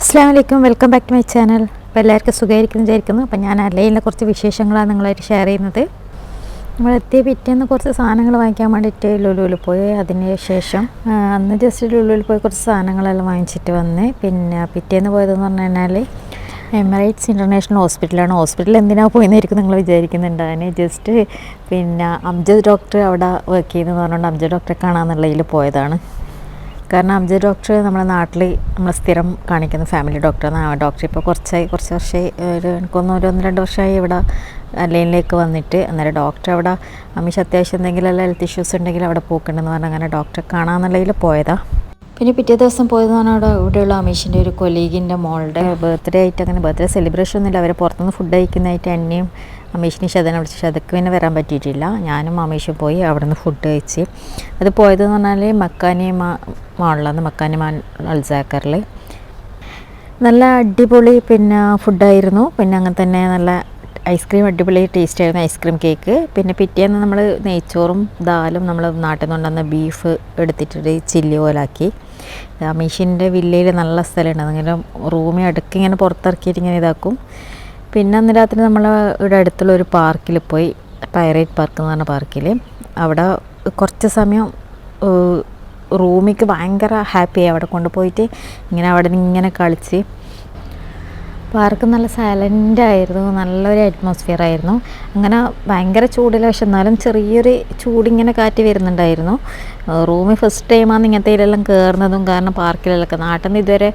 അസ്സാം വലൈക്കും welcome back to my channel. അപ്പോൾ എല്ലാവർക്കും സുഖമായിരിക്കും വിചാരിക്കുന്നു. അപ്പോൾ ഞാൻ അല്ലയിലെ കുറച്ച് വിശേഷങ്ങളാണ് നിങ്ങളായിട്ട് ഷെയർ ചെയ്യുന്നത്. നമ്മൾ എത്തിയ പിറ്റേന്ന് കുറച്ച് സാധനങ്ങൾ വാങ്ങിക്കാൻ വേണ്ടിയിട്ട് ലുലുവിൽ പോയി. അതിന് ശേഷം അന്ന് ജസ്റ്റ് ലുലുവിൽ പോയി കുറച്ച് സാധനങ്ങളെല്ലാം വാങ്ങിച്ചിട്ട് വന്ന്. പിന്നെ പിറ്റേന്ന് പോയതെന്ന് പറഞ്ഞു കഴിഞ്ഞാൽ എമിറേറ്റ്സ് ഇന്റർനാഷണൽ ഹോസ്പിറ്റലാണ്. ഹോസ്പിറ്റലിൽ എന്തിനാണ് പോയെന്നായിരിക്കും നിങ്ങൾ വിചാരിക്കുന്നുണ്ട്. അതിന് ജസ്റ്റ് പിന്നെ അംജദ് ഡോക്ടർ അവിടെ വർക്ക് ചെയ്യുന്നതെന്ന് പറഞ്ഞുകൊണ്ട് അംജദ് ഡോക്ടറെ കാണാമെന്നുള്ളതിൽ പോയതാണ്. കാരണം അംജദ് ഡോക്ടർ നമ്മുടെ നാട്ടിൽ നമ്മൾ സ്ഥിരം കാണിക്കുന്ന ഫാമിലി ഡോക്ടറാണ് ആ ഡോക്ടർ ഇപ്പോൾ കുറച്ചായി കുറച്ച് വർഷമായി ഒരു എനിക്കൊന്ന് ഒരു ഒന്ന് രണ്ട് വർഷമായി ഇവിടെ ലൈനിലേക്ക് വന്നിട്ട്. അന്നേരം ഡോക്ടർ അവിടെ അമ്മീഷ് അത്യാവശ്യം എന്തെങ്കിലും ഹെൽത്ത് ഇഷ്യൂസ് ഉണ്ടെങ്കിൽ അവിടെ പോക്കണ്ടെന്ന് പറഞ്ഞാൽ അങ്ങനെ ഡോക്ടറെ കാണാമെന്നുള്ളതിൽ പോയതാണ് പിന്നെ പിറ്റേ ദിവസം പോയതെന്ന് പറഞ്ഞാൽ അവിടെ ഇവിടെയുള്ള അമീഷിന്റെ ഒരു കൊലീഗിന്റെ മോളുടെ ബർത്ത്ഡേ ആയിട്ട് അങ്ങനെ ബർത്ത്ഡേ സെലിബ്രേഷൻ ഒന്നുമില്ല. അവരെ പുറത്തുനിന്ന് ഫുഡ് കഴിക്കുന്നതായിട്ട് എന്നെയും അമീഷിനെ ഷതനെ വിളിച്ച് ശതക്ക് പിന്നെ വരാൻ പറ്റിയിട്ടില്ല. ഞാനും അമീഷും പോയി അവിടെ നിന്ന് ഫുഡ് കഴിച്ച്. അത് പോയതെന്ന് പറഞ്ഞാൽ മക്കാനി മാ മാളിലാണ് മക്കാനി മാൾ അൽസാക്കറിൽ നല്ല അടിപൊളി പിന്നെ ഫുഡായിരുന്നു പിന്നെ അങ്ങനെ തന്നെ നല്ല ഐസ്ക്രീം അടിപൊളി ടേസ്റ്റ് ആയിരുന്നു ഐസ്ക്രീം കേക്ക് പിന്നെ പിറ്റേന്ന് നമ്മൾ നെയ്ച്ചോറും ദാലും നമ്മൾ നാട്ടിൽ നിന്ന് കൊണ്ടുവന്ന ബീഫ് എടുത്തിട്ട് ചില്ലി പോലാക്കി അമീഷിന്റെ വില്ലയിൽ നല്ല സ്ഥലമുണ്ട് അങ്ങനെ റൂമിൽ അടുക്കിങ്ങനെ പുറത്തിറക്കിയിട്ട് ഇങ്ങനെ ഇതാക്കും. പിന്നെ അന്ന് രാത്രി നമ്മൾ ഇവിടെ അടുത്തുള്ള ഒരു പാർക്കിൽ പോയി പൈറേറ്റ് പാർക്ക് എന്ന് പറഞ്ഞ പാർക്കിൽ അവിടെ കുറച്ച് സമയം റൂമിക്ക് ഭയങ്കര ഹാപ്പിയായി അവിടെ കൊണ്ടുപോയിട്ട് ഇങ്ങനെ അവിടെ ഇങ്ങനെ കളിച്ച്. പാർക്ക് നല്ല സൈലന്റ് ആയിരുന്നു നല്ലൊരു അറ്റ്മോസ്ഫിയർ ആയിരുന്നു. അങ്ങനെ ഭയങ്കര ചൂടില്ല പക്ഷെ എന്നാലും ചെറിയൊരു ചൂടിങ്ങനെ കാറ്റ് വരുന്നുണ്ടായിരുന്നു. റൂമിൽ ഫസ്റ്റ് ടൈമാണ് ഇങ്ങനത്തെ ഇതിലെല്ലാം കയറുന്നതും കാരണം പാർക്കിലെല്ലാം നാട്ടിൽ നിന്ന് ഇതുവരെ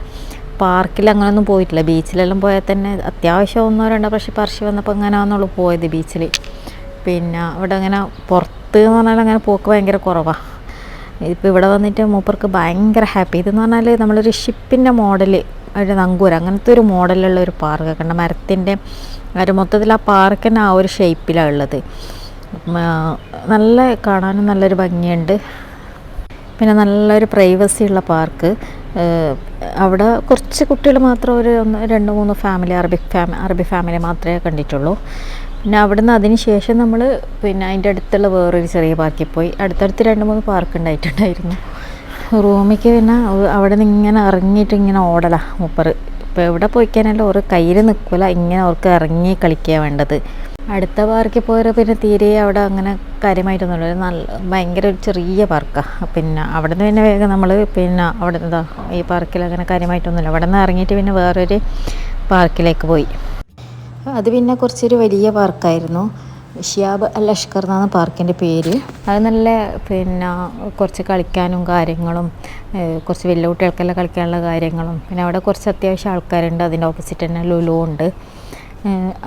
പാർക്കിൽ അങ്ങനെയൊന്നും പോയിട്ടില്ല. ബീച്ചിലെല്ലാം പോയാൽ തന്നെ അത്യാവശ്യം ഒന്നോ രണ്ടോ പക്ഷേ പറശ്ശി വന്നപ്പോൾ അങ്ങനെ ആണെന്നുള്ളൂ പോയത് ബീച്ചിൽ പിന്നെ അവിടെ അങ്ങനെ പുറത്ത് എന്ന് പറഞ്ഞാൽ അങ്ങനെ പോക്ക് ഭയങ്കര കുറവാണ് ഇപ്പോൾ ഇവിടെ വന്നിട്ട് മൂപ്പർക്ക് ഭയങ്കര ഹാപ്പി. ഇതെന്ന് പറഞ്ഞാൽ നമ്മളൊരു ഷിപ്പിന്റെ മോഡൽ ഒരു നങ്കൂര അങ്ങനത്തെ ഒരു മോഡലുള്ള ഒരു പാർക്ക് കണ്ട മരത്തിന്റെ ഒരു മൊത്തത്തിൽ ആ പാർക്കിന് ആ ഒരു ഷേപ്പിലാണ് ഉള്ളത്. നല്ല കാണാനും നല്ലൊരു ഭംഗിയുണ്ട്. പിന്നെ നല്ലൊരു പ്രൈവസി ഉള്ള പാർക്ക് അവിടെ കുറച്ച് കുട്ടികൾ മാത്രം ഒരു ഒന്ന് രണ്ട് മൂന്ന് ഫാമിലി അറബിക് ഫാമി അറബി ഫാമിലി മാത്രമേ കണ്ടിട്ടുള്ളൂ. പിന്നെ അവിടുന്ന് അതിന് ശേഷം നമ്മൾ പിന്നെ അതിന്റെ അടുത്തുള്ള വേറൊരു ചെറിയ പാർക്കിൽ പോയി. അടുത്തടുത്ത് രണ്ട് മൂന്ന് പാർക്ക് ഉണ്ടായിട്ടുണ്ടായിരുന്നു. റൂമിക്ക് പിന്നെ അവിടെ നിന്ന് ഇങ്ങനെ ഇറങ്ങിയിട്ട് ഇങ്ങനെ ഓടല മൂപ്പർ ഇപ്പോൾ എവിടെ പോയിക്കാനല്ല ഒരു കയ്യിൽ നിൽക്കില്ല ഇങ്ങനെ അവർക്ക് ഇറങ്ങി കളിക്കുക വേണ്ടത്. അടുത്ത പാർക്കിൽ പോയാൽ പിന്നെ തീരെ അവിടെ അങ്ങനെ കാര്യമായിട്ടൊന്നുമില്ല. നല്ല ഭയങ്കര ഒരു ചെറിയ പാർക്കാണ് പിന്നെ അവിടെ നിന്ന് പിന്നെ വേഗം നമ്മൾ പിന്നെ അവിടെ എന്താ ഈ പാർക്കിൽ അങ്ങനെ കാര്യമായിട്ടൊന്നുമില്ല. അവിടെ നിന്ന് ഇറങ്ങിയിട്ട് പിന്നെ വേറൊരു പാർക്കിലേക്ക് പോയി. അത് പിന്നെ കുറച്ചൊരു വലിയ പാർക്കായിരുന്നു. ഷിയാബ് അൽ അഷ്കർ എന്നാണ് പാർക്കിന്റെ പേര്. അത് നല്ല പിന്നെ കുറച്ച് കളിക്കാനും കാര്യങ്ങളും കുറച്ച് വലിയ കുട്ടികൾക്കെല്ലാം കളിക്കാനുള്ള കാര്യങ്ങളും. പിന്നെ അവിടെ കുറച്ച് അത്യാവശ്യം ആൾക്കാരുണ്ട്. അതിന്റെ ഓപ്പോസിറ്റ് തന്നെ ലുലു ഉണ്ട്.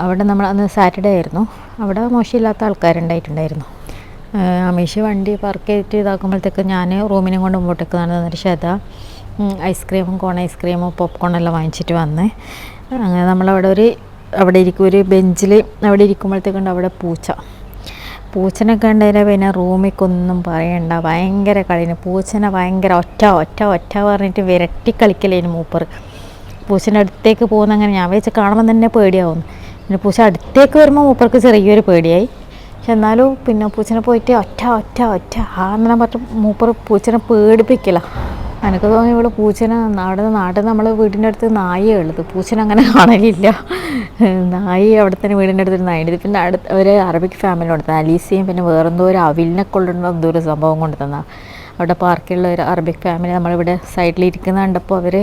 അവിടെ നമ്മൾ അന്ന് സാറ്റർഡേ ആയിരുന്നു. അവിടെ മോശമില്ലാത്ത ആൾക്കാരുണ്ടായിട്ടുണ്ടായിരുന്നു. അമീഷ് വണ്ടി പാർക്ക് ചെയ്തിട്ട് ഇതാക്കുമ്പോഴത്തേക്ക് ഞാൻ റൂമിനും കൊണ്ട് മുമ്പോട്ടേക്ക് നടന്നിട്ട് ഷത ഐസ്ക്രീമും കോൺ ഐസ്ക്രീമും പോപ്കോൺ പോപ്കോണെല്ലാം വാങ്ങിച്ചിട്ട് വന്ന്. അങ്ങനെ നമ്മളവിടെ ഒരു അവിടെ ഇരിക്കും ഒരു ബെഞ്ചിൽ അവിടെ ഇരിക്കുമ്പോഴത്തേക്കുണ്ട് അവിടെ പൂച്ച. പൂച്ചനെ കണ്ടതിനെ പിന്നെ റൂമിക്കൊന്നും പറയണ്ട ഭയങ്കര കളിന് പൂച്ചനെ ഭയങ്കര ഒറ്റ ഒറ്റ ഒറ്റ പറഞ്ഞിട്ട് വിരട്ടി കളിക്കലേന് മൂപ്പർ പൂച്ചന്റെ അടുത്തേക്ക് പോകുന്ന അങ്ങനെ ഞാൻ വെച്ച് കാണുമ്പോൾ തന്നെ പേടിയാവും. പിന്നെ പൂച്ച അടുത്തേക്ക് വരുമ്പോൾ മൂപ്പർക്ക് ചെറിയൊരു പേടിയായി. പക്ഷെ എന്നാലും പിന്നെ പൂച്ചനെ പോയിട്ട് ഒറ്റ ഒറ്റ ഒറ്റ ആ അങ്ങനെ പറഞ്ഞ് മൂപ്പർ പൂച്ചനെ പേടിപ്പിക്കില്ല. എനിക്ക് തോന്നി ഇവിടെ പൂച്ചനെ നാട് നാട്ടിൽ നമ്മൾ വീടിന്റെ അടുത്ത് നായേ ഉള്ളത് പൂച്ചനെ അങ്ങനെ കാണലില്ല. നായി അവിടെ തന്നെ വീടിന്റെ അടുത്തൊരു നായുണ്ട് പിന്നെ അടുത്ത് ഒരു അറബിക് ഫാമിലി കൊടുത്ത അലീസയും പിന്നെ വേറെന്തോ ഒരു അവിലിനെ കൊള്ളുന്ന എന്തോ ഒരു സംഭവം കൊണ്ട് തന്ന അവിടെ പാർക്കിലുള്ള ഒരു അറബിക് ഫാമിലി നമ്മളിവിടെ സൈഡിൽ ഇരിക്കുന്ന കണ്ടപ്പോൾ അവർ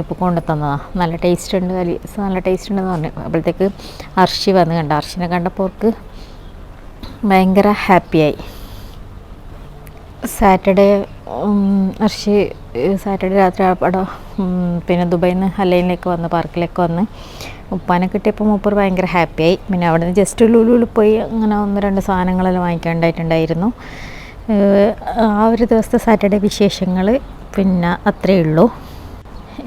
ഇപ്പോൾ കൊണ്ടു തന്നതാണ് നല്ല ടേസ്റ്റ് ഉണ്ട് അലീസ് നല്ല ടേസ്റ്റ് ഉണ്ടെന്ന് പറഞ്ഞു. അപ്പോഴത്തേക്ക് അർഷി വന്ന് കണ്ട. അർഷിനെ കണ്ടപ്പോൾ അവർക്ക് ഭയങ്കര ഹാപ്പിയായി സാറ്റർഡേ അർഷി സാറ്റർഡേ രാത്രി അവിടെ പിന്നെ ദുബൈയിൽ നിന്ന് ഹലൈനിലേക്ക് വന്ന് പാർക്കിലേക്ക് വന്ന് ഉപ്പാനെ കിട്ടിയപ്പോൾ മൂപ്പർ ഭയങ്കര ഹാപ്പിയായി പിന്നെ അവിടെ നിന്ന് ജസ്റ്റ് ലുലുവിൽ പോയി അങ്ങനെ ഒന്ന് രണ്ട് സാധനങ്ങളെല്ലാം വാങ്ങിക്കാണ്ടായിട്ടുണ്ടായിരുന്നു. ആ ഒരു ദിവസത്തെ സാറ്റർഡേ വിശേഷങ്ങൾ പിന്നെ അത്രയേ ഉള്ളൂ.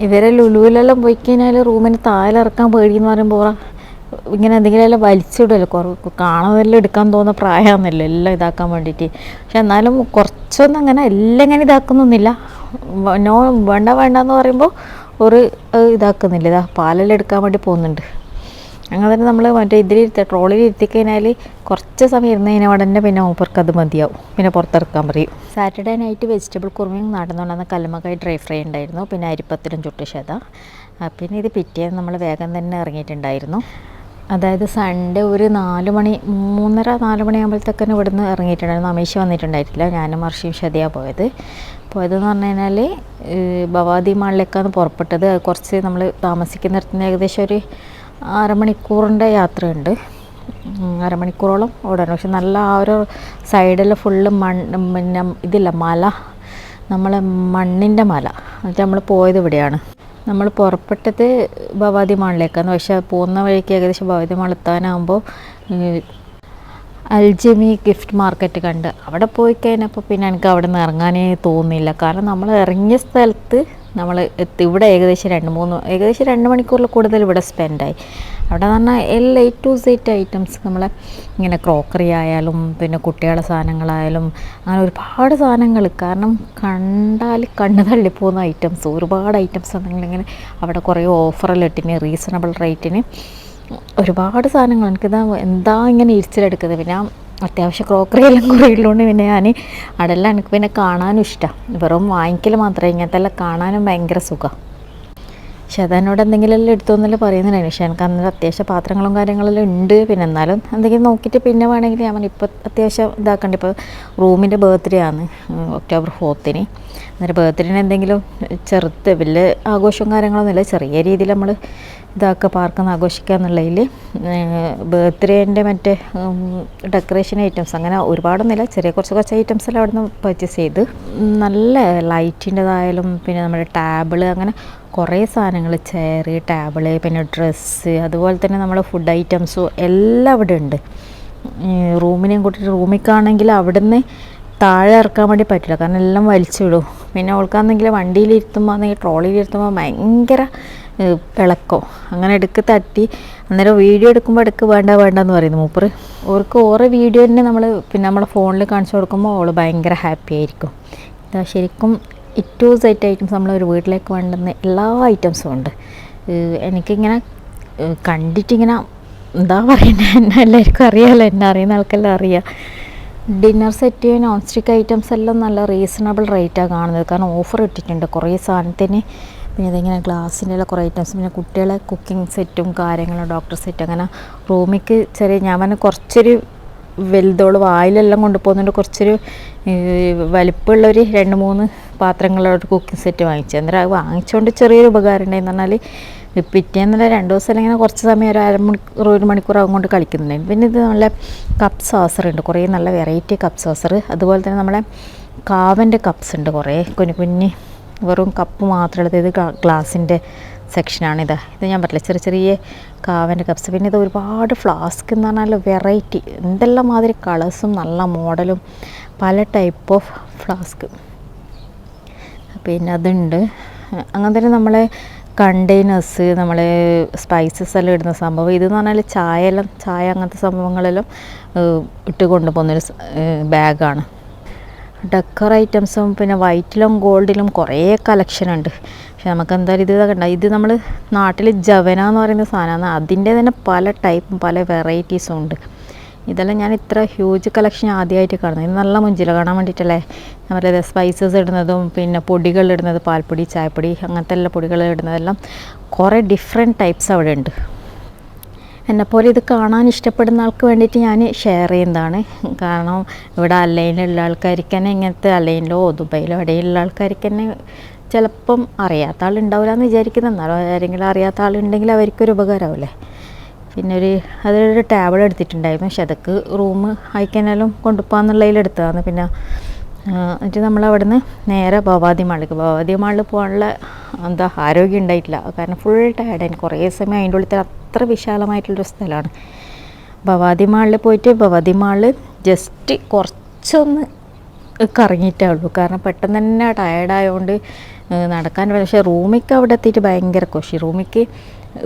ഇവരെ ലുലുവിലെല്ലാം പോയി കഴിഞ്ഞാൽ റൂമിന് താഴെ ഇറക്കാൻ പേടിയെന്ന് പറയുമ്പോൾ ഇങ്ങനെ എന്തെങ്കിലും വലിച്ചിടുമല്ലോ കുറ കാണാതെല്ലാം എടുക്കാൻ തോന്നുന്ന പ്രായമാണെന്നല്ലോ എല്ലാം ഇതാക്കാൻ വേണ്ടിയിട്ട്. പക്ഷെ എന്നാലും കുറച്ചൊന്നും അങ്ങനെ എല്ലാം ഇങ്ങനെ ഇതാക്കുന്നൊന്നുമില്ല. നോ വേണ്ട വേണ്ട എന്ന് പറയുമ്പോൾ ഒരു ഇതാക്കുന്നില്ല. ഇതാ പാലെല്ലാം എടുക്കാൻ വേണ്ടി പോകുന്നുണ്ട്. അങ്ങനെ തന്നെ നമ്മൾ മറ്റേ ഇതിലിരുത്തി ട്രോളിൽ ഇരുത്തി കഴിഞ്ഞാൽ കുറച്ച് സമയം ഇരുന്ന് കഴിഞ്ഞാൽ ഉടനെ പിന്നെ മൂപ്പർക്ക് അത് മതിയാവും. പിന്നെ പുറത്തിറക്കാൻ പറയും. സാറ്റർഡേ നൈറ്റ് വെജിറ്റബിൾ കുറുമയും നടന്നുകൊണ്ടുവന്ന കല്ലുമക്കായി ഡ്രൈ ഫ്രൈ ഉണ്ടായിരുന്നു. പിന്നെ അരിപ്പത്തിലും ചുട്ടുശത. പിന്നെ ഇത് പിറ്റേന്ന് നമ്മൾ വേഗം തന്നെ ഇറങ്ങിയിട്ടുണ്ടായിരുന്നു. അതായത് സൺഡേ ഒരു നാല് മണി മൂന്നര നാല് മണിയാകുമ്പോഴത്തേക്കന്നെ ഇവിടുന്ന് ഇറങ്ങിയിട്ടുണ്ടായിരുന്നു. അമീഷ് വന്നിട്ടുണ്ടായിട്ടില്ല. ഞാനും മർഷിയും ഷതിയാണ് പോയത്. പോയതെന്ന് പറഞ്ഞു കഴിഞ്ഞാൽ ഭവാദി മാളിലേക്കാണ് പുറപ്പെട്ടത്. കുറച്ച് നമ്മൾ താമസിക്കുന്നിടത്തുനിന്ന് ഏകദേശം ഒരു അരമണിക്കൂറിന്റെ യാത്രയുണ്ട്. അരമണിക്കൂറോളം ഓടാൻ. പക്ഷെ നല്ല ആ ഒരു സൈഡിൽ ഫുള്ള് മണ്ണ് പിന്നെ ഇതില്ല മല. നമ്മളെ മണ്ണിന്റെ മല. എന്നിട്ട് നമ്മൾ പോയത് ഇവിടെയാണ്. നമ്മൾ പുറപ്പെട്ടത് ഭവാദി മാളിലേക്കാണ്. പക്ഷെ പോകുന്ന വഴിക്ക് ഏകദേശം ഭവാദി മാൾ അൽജമി ഗിഫ്റ്റ് മാർക്കറ്റ് കണ്ട് അവിടെ പോയി കഴിഞ്ഞപ്പോൾ പിന്നെ എനിക്ക് അവിടെ നിന്ന് ഇറങ്ങാനേ തോന്നിയില്ല. കാരണം നമ്മൾ ഇറങ്ങിയ സ്ഥലത്ത് നമ്മൾ എത്തി ഇവിടെ ഏകദേശം രണ്ട് മൂന്ന് ഏകദേശം രണ്ട് മണിക്കൂറിൽ കൂടുതൽ ഇവിടെ സ്പെൻഡായി അവിടെ എന്ന് പറഞ്ഞാൽ എല്ലാ എ ടു സെറ്റ് ഐറ്റംസ് നമ്മൾ ഇങ്ങനെ ക്രോക്കറി ആയാലും പിന്നെ കുട്ടികളുടെ സാധനങ്ങളായാലും അങ്ങനെ ഒരുപാട് സാധനങ്ങൾ കാരണം കണ്ടാൽ കണ്ണ് തള്ളിപ്പോകുന്ന ഐറ്റംസ് ഒരുപാട് ഐറ്റംസ് ഉണ്ടെങ്കിൽ അവിടെ കുറേ ഓഫറെല്ലാം ഇട്ടിന് റീസണബിൾ റേറ്റിന് ഒരുപാട് സാധനങ്ങൾ എനിക്കിതാ എന്താ ഇങ്ങനെ ഇരിച്ചിലെടുക്കുന്നത് പിന്നെ അത്യാവശ്യം ക്രോക്കറി എല്ലാം കുറേ ഉള്ളതുകൊണ്ട് പിന്നെ ഞാൻ അതെല്ലാം എനിക്ക് പിന്നെ കാണാനും ഇഷ്ടമാണ് വെറും വാങ്ങിക്കൽ മാത്രമേ ഇങ്ങനത്തെ എല്ലാം കാണാനും ഭയങ്കര സുഖമാണ് പക്ഷെ അതെന്നോട് എന്തെങ്കിലും എല്ലാം എടുത്തോന്നല്ലേ പറയുന്നുണ്ടായിരുന്നു പക്ഷേ എനിക്ക് അന്നേരം അത്യാവശ്യം പാത്രങ്ങളും കാര്യങ്ങളെല്ലാം ഉണ്ട്. പിന്നെ എന്നാലും എന്തെങ്കിലും നോക്കിയിട്ട് പിന്നെ വേണമെങ്കിൽ ഞാൻ ഇപ്പോൾ അത്യാവശ്യം ഇതാക്കണ്ട. ഇപ്പോൾ റൂമിന്റെ ബർത്ത്ഡേ ആണ് ഒക്ടോബർ ഫോർത്തിന് അന്നേരം ബർത്ത്ഡേന് എന്തെങ്കിലും ചെറുത്ത് വലിയ ആഘോഷവും കാര്യങ്ങളൊന്നുമില്ല. ചെറിയ രീതിയിൽ നമ്മൾ ഇതാക്കുക പാർക്കുന്ന ആഘോഷിക്കുക എന്നുള്ളതിൽ ബർത്ത്ഡേന്റെ മറ്റേ ഡെക്കറേഷൻ ഐറ്റംസ് അങ്ങനെ ഒരുപാടൊന്നുമില്ല. ചെറിയ കുറച്ച് കുറച്ച് ഐറ്റംസ് എല്ലാം അവിടെ നിന്ന് പർച്ചേസ് ചെയ്ത് നല്ല ലൈറ്റിന്റെതായാലും പിന്നെ നമ്മുടെ ടാബിൾ അങ്ങനെ കുറേ സാധനങ്ങൾ ചെയർ ടാബിൾ പിന്നെ ഡ്രസ്സ് അതുപോലെ തന്നെ നമ്മുടെ ഫുഡ് ഐറ്റംസും എല്ലാം അവിടെ ഉണ്ട്. റൂമിനെയും കൂട്ടിയിട്ട് അവിടെ നിന്ന് താഴെ ഇറക്കാൻ വേണ്ടി പറ്റില്ല. കാരണം എല്ലാം വലിച്ചിടും. പിന്നെ ഓൾക്കാന്നെങ്കിൽ വണ്ടിയിലിരുത്തുമ്പോൾ അല്ലെങ്കിൽ ട്രോളിയിലിരുത്തുമ്പോൾ ഭയങ്കര ഇളക്കോ. അങ്ങനെ എടുക്ക് തട്ടി. അന്നേരം വീഡിയോ എടുക്കുമ്പോൾ എടുക്ക് വേണ്ട വേണ്ട എന്ന് പറയുന്നു മൂപ്പറ് ഓർക്ക് ഓരോ വീഡിയോ തന്നെ നമ്മൾ പിന്നെ നമ്മളെ ഫോണിൽ കാണിച്ചു കൊടുക്കുമ്പോൾ അവൾ ഭയങ്കര ഹാപ്പി ആയിരിക്കും. ഇതാ ശരിക്കും ഏറ്റവും സെറ്റ് ഐറ്റംസ് നമ്മളൊരു വീട്ടിലേക്ക് വേണ്ടുന്ന എല്ലാ ഐറ്റംസും ഉണ്ട്. എനിക്കിങ്ങനെ കണ്ടിട്ടിങ്ങനെ എന്താ പറയുന്നത് എന്നെ എല്ലാവർക്കും അറിയാമല്ലോ എന്നെ അറിയുന്ന ആൾക്കെല്ലാം അറിയാം. Dinner set non stick items എല്ലാം നല്ല റീസണബിൾ റേറ്റാണ് കാണുന്നത്. കാരണം ഓഫർ ഇട്ടിട്ടുണ്ട്. കുറേ സാധനത്തിന് പിന്നെ ഇതിങ്ങനെ ഗ്ലാസിന്റെ കുറേ ഐറ്റംസ് പിന്നെ കുട്ടികളെ കുക്കിംഗ് സെറ്റും കാര്യങ്ങളും ഡോക്ടർ സെറ്റ് അങ്ങനെ റൂമിക്ക് ചെറിയ ഞാൻ പറഞ്ഞ കുറച്ചൊരു വലുതോൾ വായിലെല്ലാം കൊണ്ടുപോകുന്നുണ്ട്. കുറച്ചൊരു വലിപ്പമുള്ളൊരു രണ്ട് മൂന്ന് പാത്രങ്ങളുള്ള ഒരു കുക്കിംഗ് സെറ്റ് വാങ്ങിച്ചു അന്നേരം അത് വാങ്ങിച്ചുകൊണ്ട് ചെറിയൊരു ഉപകാരം ഉണ്ടായെന്ന് പറഞ്ഞാൽ പിറ്റേന്നല്ല രണ്ട് ദിവസം അല്ലെങ്കിൽ കുറച്ച് സമയം ഒരു അരമണിക്കൂർ ഒരു മണിക്കൂർ ആകും കൊണ്ട് കളിക്കുന്നുണ്ടായിരുന്നു. പിന്നെ ഇത് നല്ല കപ്പ് സോസർ ഉണ്ട്. കുറേ നല്ല വെറൈറ്റി കപ്പ് സോസർ അതുപോലെ തന്നെ നമ്മളെ കാവന്റെ കപ്സ് ഉണ്ട് കുറേ. കുഞ്ഞു കുഞ്ഞ് വെറും കപ്പ് മാത്രമുള്ളത് ഇത് ഗ്ലാസിന്റെ സെക്ഷനാണിത് ഇത്. ഞാൻ പറ്റില്ല ചെറിയ ചെറിയ കാവന്റെ കപ്സ് പിന്നെ ഇത് ഒരുപാട് ഫ്ലാസ്ക് എന്ന് പറഞ്ഞാൽ വെറൈറ്റി എന്തെല്ലാം മാതിരി കളേഴ്സും നല്ല മോഡലും പല ടൈപ്പ് ഓഫ് ഫ്ലാസ്ക് പിന്നെ അതുണ്ട്. അങ്ങനെ തന്നെ നമ്മളെ കണ്ടെയ്നേഴ്സ് നമ്മൾ സ്പൈസസ് എല്ലാം ഇടുന്ന സംഭവം. ഇതെന്ന് പറഞ്ഞാൽ ചായ എല്ലാം ചായ അങ്ങനത്തെ സംഭവങ്ങളെല്ലാം ഇട്ട് കൊണ്ടുപോകുന്നൊരു ബാഗാണ് ഡെക്കർ ഐറ്റംസും പിന്നെ വൈറ്റിലും ഗോൾഡിലും കുറേ കളക്ഷൻ ഉണ്ട്. പക്ഷെ നമുക്ക് എന്തായാലും ഇത് കണ്ട ഇത് നമ്മൾ നാട്ടിൽ ജവന എന്ന് പറയുന്ന സാധനമാണ്. അതിന്റെ തന്നെ പല ടൈപ്പും പല വെറൈറ്റീസും ഉണ്ട്. ഇതെല്ലാം ഞാൻ ഇത്ര ഹ്യൂജ് കളക്ഷൻ ആദ്യമായിട്ട് കാണുന്നത്. ഇത് നല്ല മുഞ്ചില കാണാൻ വേണ്ടിയിട്ടല്ലേ പറയുന്നത് സ്പൈസസ് ഇടുന്നതും പിന്നെ പൊടികൾ ഇടുന്നത് പാൽപ്പൊടി ചായപ്പൊടി അങ്ങനത്തെ എല്ലാ പൊടികൾ ഇടുന്നതെല്ലാം കുറേ ഡിഫറെന്റ് ടൈപ്സ് അവിടെ ഉണ്ട്. എന്നെപ്പോലെ ഇത് കാണാൻ ഇഷ്ടപ്പെടുന്ന ആൾക്ക് വേണ്ടിയിട്ട് ഞാൻ ഷെയർ ചെയ്യുന്നതാണ്. കാരണം ഇവിടെ അലൈനിലുള്ള ആൾക്കാർക്ക് തന്നെ ഇങ്ങനത്തെ അലൈനിലോ ദുബൈയിലോ ഇടയിലുള്ള ആൾക്കാർക്ക് തന്നെ ചിലപ്പം അറിയാത്ത ആളുണ്ടാവില്ല എന്ന് വിചാരിക്കുന്നത് എന്നാലും ആരെങ്കിലും അറിയാത്ത ആളുണ്ടെങ്കിൽ അവർക്കൊരു ഉപകാരമാവില്ലേ പിന്നെ ഒരു അതിലൊരു ടേബിൾ എടുത്തിട്ടുണ്ടായിരുന്നു. പക്ഷെ അതൊക്കെ റൂം അയക്കാനാലും കൊണ്ടുപോകാന്നുള്ളതിൽ എടുത്തതാണ്. പിന്നെ എന്നിട്ട് നമ്മൾ അവിടുന്ന് നേരെ ഭവാദി മാളിലേക്ക് ഭവാദി മാളിൽ പോകാനുള്ള എന്താ ആരോഗ്യം ഉണ്ടായിട്ടില്ല. കാരണം ഫുൾ ടയർഡായിരുന്നു കുറേ സമയം അതിന്റെ ഉള്ളിൽ അത്ര വിശാലമായിട്ടുള്ളൊരു സ്ഥലമാണ്. ഭവാദി മാളിൽ പോയിട്ട് ഭവാദി മാളിൽ ജസ്റ്റ് കുറച്ചൊന്ന് കറങ്ങിയിട്ടേ ഉള്ളൂ. കാരണം പെട്ടെന്ന് തന്നെ ടയർഡായതുകൊണ്ട് നടക്കാൻ. പക്ഷേ റൂമിക്ക് അവിടെ എത്തിയിട്ട് ഭയങ്കര കൊഷി റൂമിക്ക്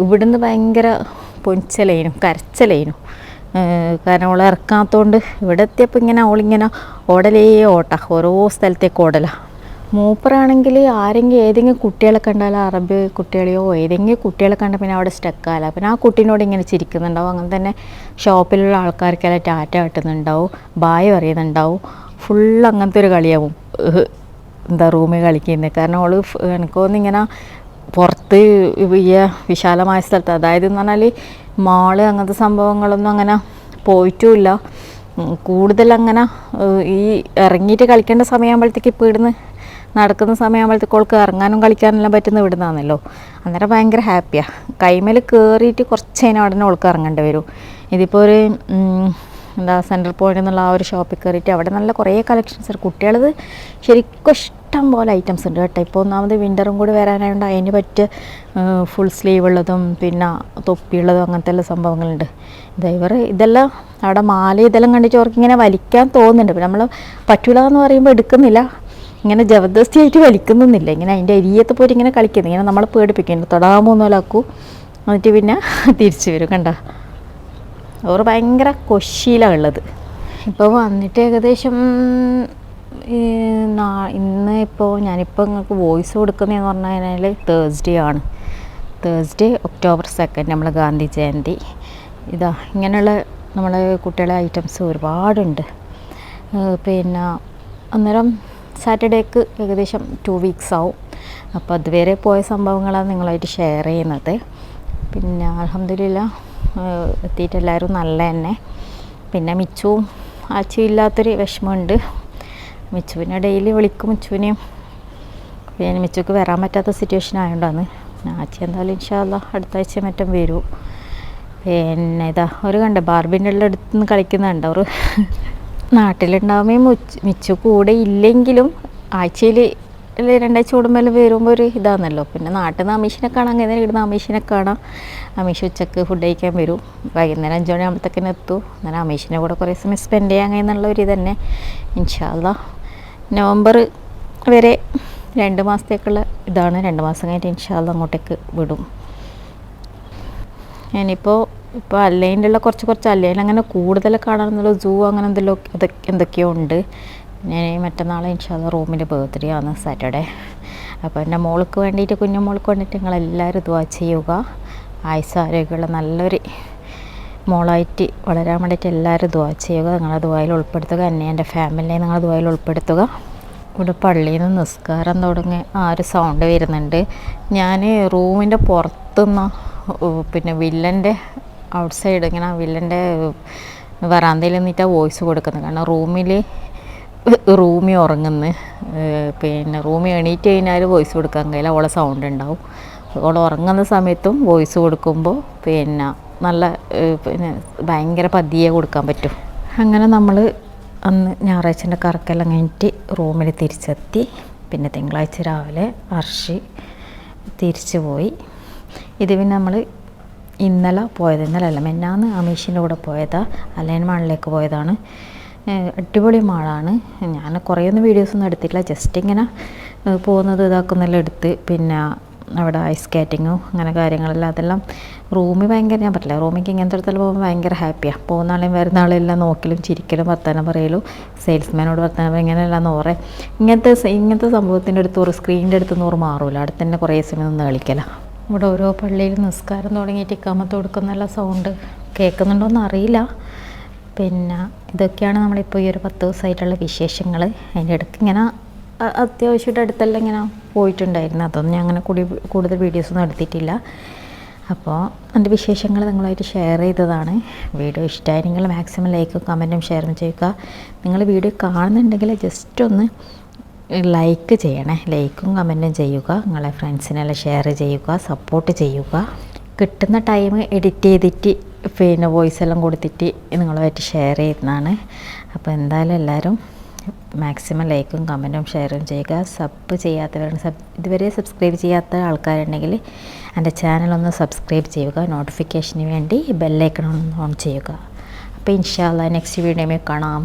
ഇവിടുന്ന് ഭയങ്കര പൊഞ്ചലേനും കരച്ചലേനും. കാരണം അവളെ ഇറക്കാത്തതുകൊണ്ട് ഇവിടെ എത്തിയപ്പോൾ ഇങ്ങനെ അവളിങ്ങനെ ഓടലേ ഓട്ട. ഓരോ സ്ഥലത്തേക്ക് ഓടല. മൂപ്പറാണെങ്കിൽ ആരെങ്കിലും ഏതെങ്കിലും കുട്ടികളെ കണ്ടാൽ അറബ് കുട്ടികളെയോ ഏതെങ്കിലും കുട്ടികളെ കണ്ടാൽ പിന്നെ അവിടെ സ്റ്റക്കാല പിന്നെ ആ കുട്ടീനോട് ഇങ്ങനെ ചിരിക്കുന്നുണ്ടാവും. അങ്ങനെ തന്നെ ഷോപ്പിലുള്ള ആൾക്കാർക്കെല്ലാം ടാറ്റ കാട്ടുന്നുണ്ടാവും. ബായ് പറയുന്നുണ്ടാവും. ഫുൾ അങ്ങനത്തെ ഒരു കളിയാവും. എന്താ റൂമിൽ കളിക്കുന്നത്. കാരണം അവൾ ഫ് എനിക്ക് തോന്നുന്നു ഇങ്ങനെ പുറത്ത് വലിയ വിശാലമായ സ്ഥലത്ത് അതായത് എന്ന് പറഞ്ഞാൽ മാൾ അങ്ങനത്തെ സംഭവങ്ങളൊന്നും അങ്ങനെ പോയിട്ടുമില്ല. കൂടുതലങ്ങനെ ഈ ഇറങ്ങിയിട്ട് കളിക്കേണ്ട സമയമാകുമ്പോഴത്തേക്ക് ഇപ്പോൾ ഇവിടുന്ന് നടക്കുന്ന സമയമാകുമ്പോഴത്തേക്ക് ഓൾക്ക് ഇറങ്ങാനും കളിക്കാനെല്ലാം പറ്റുന്ന ഇവിടുന്നാണല്ലോ. അന്നേരം ഭയങ്കര ഹാപ്പിയാണ് കൈമേൽ കയറിയിട്ട് കുറച്ച് കഴിഞ്ഞാൽ ഉടനെ ഓൾക്ക് ഇറങ്ങേണ്ടി വരും. ഇതിപ്പോൾ ഒരു എന്താ സെൻട്രൽ പോയിന്റ് എന്നുള്ള ആ ഒരു ഷോപ്പിൽ കയറിയിട്ട് അവിടെ നല്ല കുറേ കളക്ഷൻസ് ഉണ്ട്. കുട്ടികളത് ശരിക്കും ഇഷ്ടം പോലെ ഐറ്റംസ് ഉണ്ട് കേട്ടോ. ഇപ്പോൾ ഒന്നാമത് വിന്ററും കൂടി വരാനായതുകൊണ്ട് അതിന് പറ്റിയ ഫുൾ സ്ലീവ് ഉള്ളതും പിന്നെ തൊപ്പിയുള്ളതും അങ്ങനത്തെ എല്ലാ സംഭവങ്ങളുണ്ട്. ഇവർ ഇതെല്ലാം അവിടെ മാല ഇതെല്ലാം കണ്ടിട്ട് അവർക്ക് ഇങ്ങനെ വലിക്കാൻ തോന്നുന്നുണ്ട്. നമ്മൾ പറ്റൂല എന്ന് പറയുമ്പോൾ എടുക്കുന്നില്ല. ഇങ്ങനെ ജബർദസ്തിയായിട്ട് വലിക്കുന്നില്ല ഇങ്ങനെ അതിന്റെ അരിയത്ത് പോയിട്ട് ഇങ്ങനെ കളിക്കുന്നു. ഇങ്ങനെ നമ്മളെ പേടിപ്പിക്കുന്നു തൊടാമൂന്നോലാക്കൂ എന്നിട്ട് പിന്നെ തിരിച്ചു വരും കണ്ട? അവർ ഭയങ്കര കൊശിയിലാണ് ഉള്ളത്. ഇപ്പോൾ വന്നിട്ട് ഏകദേശം ഇന്ന് ഇപ്പോൾ ഞാനിപ്പോൾ നിങ്ങൾക്ക് വോയിസ് കൊടുക്കുന്നതെന്ന് പറഞ്ഞു കഴിഞ്ഞാൽ തേഴ്സ്ഡേ ആണ്. തേഴ്സ്ഡേ ഒക്ടോബർ സെക്കൻഡ് നമ്മൾ ഗാന്ധി ജയന്തി. ഇതാ ഇങ്ങനെയുള്ള നമ്മളെ കുട്ടികളെ ഐറ്റംസ് ഒരുപാടുണ്ട്. പിന്നെ അന്നേരം സാറ്റർഡേക്ക് ഏകദേശം ടു വീക്സ് ആവും. അപ്പോൾ അതുവരെ പോയ സംഭവങ്ങളാണ് നിങ്ങളായിട്ട് ഷെയർ ചെയ്യുന്നത്. പിന്നെ അലഹമില്ല എത്തിയിട്ട് എല്ലാവരും നല്ല തന്നെ. പിന്നെ മിച്ചുവും ആച്ചും ഇല്ലാത്തൊരു വിഷമമുണ്ട്. മിച്ചുവിനെ ഡെയിലി വിളിക്കും മിച്ചുവിനെയും. പിന്നെ മിച്ചുക്ക് വരാൻ പറ്റാത്ത സിറ്റുവേഷൻ ആയതുകൊണ്ടാണ് ആച്ചി എന്തായാലും ഇൻഷാല്ല അടുത്ത ആഴ്ച മറ്റും വരൂ. പിന്നെ ഇതാ ഒരു കണ്ട ബാർബിന്റെ അടുത്ത് നിന്ന് കളിക്കുന്നുണ്ട് അവർ നാട്ടിലുണ്ടാവുമ്പോൾ മുച്ച് കൂടെ ഇല്ലെങ്കിലും ആഴ്ചയിൽ രണ്ടാഴ്ച കൂടുമ്പോൾ വരുമ്പോൾ ഒരു ഇതാണല്ലോ. പിന്നെ നാട്ടിൽ നിന്ന് അമീഷിനെ കാണാൻ കഴിഞ്ഞാൽ ഇവിടുന്ന് അമീഷിനെ കാണാം. അമീഷ് ഉച്ചയ്ക്ക് ഫുഡ് കഴിക്കാൻ വരും. വൈകുന്നേരം അഞ്ച് മണിയാകുമ്പോഴത്തേക്കിന് എത്തും. അങ്ങനെ അമീഷിനെ കൂടെ കുറേ സമയം സ്പെൻഡ് ചെയ്യാൻ കഴിയുന്നുള്ള ഒരു ഇത് തന്നെ. ഇൻഷാല്ല നവംബർ വരെ രണ്ട് മാസത്തേക്കുള്ള ഇതാണ്. രണ്ട് മാസം കഴിഞ്ഞിട്ട് ഇൻഷാല്ല അങ്ങോട്ടേക്ക് വിടും. ഞാനിപ്പോൾ ഇപ്പോൾ അല്ലൈന്റെ ഉള്ള കുറച്ച് കുറച്ച് അല്ലൈൻ അങ്ങനെ കൂടുതൽ കാണാനുള്ള സൂ അങ്ങനെ എന്തെല്ലോ എന്തൊക്കെയോ ഉണ്ട്. ഞാൻ മറ്റന്നാൾ ഇൻഷാല്ല റൂമിന്റെ ബർത്ത്ഡേ ആണ് സാറ്റർഡേ. അപ്പോൾ എന്റെ മോൾക്ക് വേണ്ടിയിട്ട് കുഞ്ഞു മോൾക്ക് വേണ്ടിയിട്ട് നിങ്ങളെല്ലാവരും ദുവാ ചെയ്യുക. ആയുസ് ആരോഗ്യമുള്ള നല്ലൊരു മോളായിട്ട് വളരാൻ വേണ്ടിയിട്ട് എല്ലാവരും ദുവാ ചെയ്യുക. നിങ്ങളെ ദുവായിൽ ഉൾപ്പെടുത്തുക. എന്നെ എന്റെ ഫാമിലിയെ നിങ്ങളെ ദുവായിൽ ഉൾപ്പെടുത്തുക. ഇവിടെ പള്ളിയിൽ നിന്ന് നിസ്കാരം തുടങ്ങി ആ ഒരു സൗണ്ട് വരുന്നുണ്ട്. ഞാൻ റൂമിന്റെ പുറത്തുനിന്ന് പിന്നെ വില്ലന്റെ ഔട്ട് സൈഡ് ഇങ്ങനെ വില്ലന്റെ വരാന്തയിൽ നിന്നിട്ടാണ് വോയിസ് കൊടുക്കുന്നത്. കാരണം റൂമിൽ റൂമി ഉറങ്ങുന്നു. പിന്നെ റൂമി എണീറ്റ് കഴിഞ്ഞാൽ വോയിസ് കൊടുക്കാൻ കഴിയില്ല. ഓളെ സൗണ്ട് ഉണ്ടാവും. ഓൾ ഉറങ്ങുന്ന സമയത്തും വോയിസ് കൊടുക്കുമ്പോൾ പിന്നെ നല്ല പിന്നെ ഭയങ്കര പതിയെ കൊടുക്കാൻ പറ്റും. അങ്ങനെ നമ്മൾ അന്ന് ഞായറാഴ്ചന്റെ കറക്കെല്ലാം കഴിഞ്ഞിട്ട് റൂമിൽ തിരിച്ചെത്തി. പിന്നെ തിങ്കളാഴ്ച രാവിലെ അർഷി തിരിച്ചു പോയി ഇത് പിന്നെ നമ്മൾ ഇന്നലെ പോയത് ഇന്നലെ അല്ല അമീഷിന്റെ കൂടെ പോയതാ അലൈൻ മാളിലേക്ക് പോയതാണ്. അടിപൊളി മാളാണ്. ഞാൻ കുറേയൊന്നും വീഡിയോസൊന്നും എടുത്തിട്ടില്ല ജസ്റ്റ് ഇങ്ങനെ പോകുന്നത് ഇതാക്കുന്നെല്ലാം എടുത്ത് പിന്നെ അവിടെ ഐസ് സ്കേറ്റിങ്ങും അങ്ങനെ കാര്യങ്ങളെല്ലാം അതെല്ലാം റൂമിൽ ഭയങ്കര ഞാൻ പറ്റില്ല റൂമിക്ക് ഇങ്ങനത്തെ അടുത്തെല്ലാം പോകുമ്പോൾ ഭയങ്കര ഹാപ്പിയാണ് പോകുന്ന ആളെയും വരുന്ന ആളെയും എല്ലാം നോക്കിലും ചിരിക്കലും വർത്തമാനം പറയലും സെയിൽസ്മാനോട് വർത്തമാനം പറയും ഇങ്ങനെയെല്ലാം നൂറെ. ഇങ്ങനത്തെ ഇങ്ങനത്തെ സംഭവത്തിന്റെ അടുത്ത് ഒരു സ്ക്രീനിന്റെ അടുത്ത് നൂറ് മാറൂല. അടുത്ത് തന്നെ കുറേ സമയം നിന്ന് കളിക്കല. ഇവിടെ ഓരോ പള്ളിയിൽ നിസ്കാരം തുടങ്ങിയിട്ട് ഇക്കാമത്ത് കൊടുക്കുന്നുള്ള സൗണ്ട് കേൾക്കുന്നുണ്ടോയെന്ന് അറിയില്ല. പിന്നെ ഇതൊക്കെയാണ് നമ്മളിപ്പോൾ ഈ ഒരു പത്ത് ദിവസമായിട്ടുള്ള വിശേഷങ്ങൾ അതിന്റെ ഇടയ്ക്ക് ഇങ്ങനെ അത്യാവശ്യമായിട്ട് അടുത്തെല്ലാം ഇങ്ങനെ പോയിട്ടുണ്ടായിരുന്നു. അതൊന്നും ഞാൻ അങ്ങനെ കൂടി കൂടുതൽ വീഡിയോസൊന്നും എടുത്തിട്ടില്ല. അപ്പോൾ എന്റെ വിശേഷങ്ങൾ നിങ്ങളായിട്ട് ഷെയർ ചെയ്തതാണ്. വീഡിയോ ഇഷ്ടമായിരുന്നെങ്കിൽ മാക്സിമം ലൈക്കും കമന്റും ഷെയറും ചെയ്യുക. നിങ്ങൾ വീഡിയോ കാണുന്നുണ്ടെങ്കിൽ ജസ്റ്റ് ഒന്ന് ലൈക്ക് ചെയ്യണേ. ലൈക്കും കമന്റും ചെയ്യുക. നിങ്ങളെ ഫ്രണ്ട്സിനെല്ലാം ഷെയർ ചെയ്യുക. സപ്പോർട്ട് ചെയ്യുക. കിട്ടുന്ന ടൈം എഡിറ്റ് ചെയ്തിട്ട് പിന്നെ വോയിസ് എല്ലാം കൊടുത്തിട്ട് നിങ്ങളുമായിട്ട് ഷെയർ ചെയ്യുന്നതാണ്. അപ്പോൾ എന്തായാലും എല്ലാവരും മാക്സിമം ലൈക്കും കമന്റും ഷെയറും ചെയ്യുക. സബ് ചെയ്യാത്തവർ സബ് ഇതുവരെ സബ്സ്ക്രൈബ് ചെയ്യാത്ത ആൾക്കാരുണ്ടെങ്കിൽ എന്റെ ചാനലൊന്ന് സബ്സ്ക്രൈബ് ചെയ്യുക. നോട്ടിഫിക്കേഷന് വേണ്ടി ബെല്ലൈക്കൺ ഓൺ ചെയ്യുക. അപ്പോൾ ഇൻഷാല്ല നെക്സ്റ്റ് വീഡിയോയിൽ കാണാം.